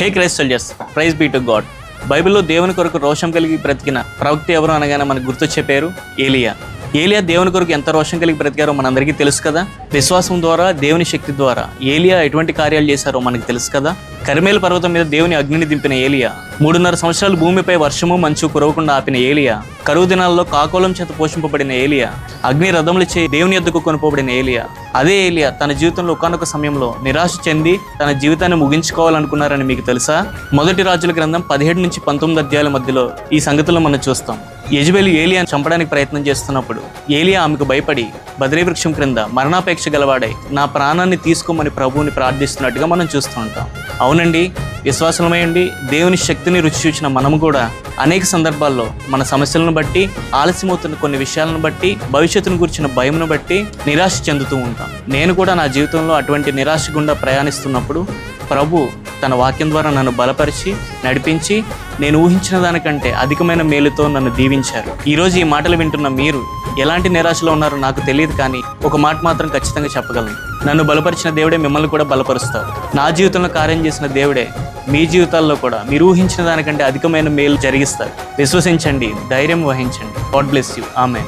Hey Christ soldiers praise be to God బైబిల్లో దేవుని కొరకు రోషం కలిగి బ్రతికిన ప్రవక్త ఎవరు అనగానే మనకు గుర్తొచ్చే పేరు ఏలియా. ఏలియా దేవుని కొరకు ఎంత రోషం కలిగి బ్రతికారో మనందరికీ తెలుసు కదా? విశ్వాసం ద్వారా దేవుని శక్తి ద్వారా ఏలియా ఎటువంటి కార్యాలు చేశారో మనకు తెలుసు కదా? కరిమేలు పర్వతం మీద దేవుని అగ్నిని దింపిన ఏలియా మూడున్నర సంవత్సరాలు భూమిపై వర్షము మంచు కురవకుండా ఆపిన ఏలియా కరువు దినాల్లో కాకోలం చేత పోషింపబడిన ఏలియా అగ్ని రథములచే దేవుని ఎద్దుకు కొనుపబడిన ఏలియా. అదే ఏలియా తన జీవితంలో ఒకనొక సమయంలో నిరాశ చెంది తన జీవితాన్ని ముగించుకోవాలనుకున్నారని మీకు తెలుసా? మొదటి రాజుల గ్రంథం పదిహేడు నుంచి పంతొమ్మిది అధ్యాయుల మధ్యలో ఈ సంగతులు మనం చూస్తాం. యజబేలు ఏలియాను చంపడానికి ప్రయత్నం చేస్తున్నప్పుడు ఏలియా ఆమెకు భయపడి బద్రీ వృక్షం క్రింద మరణాపేక్ష గలవాడై నా ప్రాణాన్ని తీసుకోమని ప్రభువుని ప్రార్థిస్తున్నట్టుగా మనం చూస్తూ ఉంటాం. అవునండి విశ్వాసమయండి దేవుని శక్తిని రుచి చూసిన మనము కూడా అనేక సందర్భాల్లో మన సమస్యలను బట్టి ఆలస్యమవుతున్న కొన్ని విషయాలను బట్టి భవిష్యత్తును గురించిన భయమును బట్టి నిరాశ చెందుతూ ఉంటాం. నేను కూడా నా జీవితంలో అటువంటి నిరాశ గుండా ప్రయాణిస్తున్నప్పుడు ప్రభు తన వాక్యం ద్వారా నన్ను బలపరిచి నడిపించి నేను ఊహించిన దానికంటే అధికమైన మేలుతో నన్ను దీవించారు. ఈరోజు ఈ మాటలు వింటున్న మీరు ఎలాంటి నిరాశలో ఉన్నారో నాకు తెలియదు కానీ ఒక మాట మాత్రం ఖచ్చితంగా చెప్పగలను. నన్ను బలపరిచిన దేవుడే మిమ్మల్ని కూడా బలపరుస్తారు నా జీవితంలో కార్యం చేసిన దేవుడే మీ జీవితాల్లో కూడా మీరు ఊహించిన దానికంటే అధికమైన మేలు జరిగిస్తారు. విశ్వసించండి ధైర్యం వహించండి. God bless you. ఆమె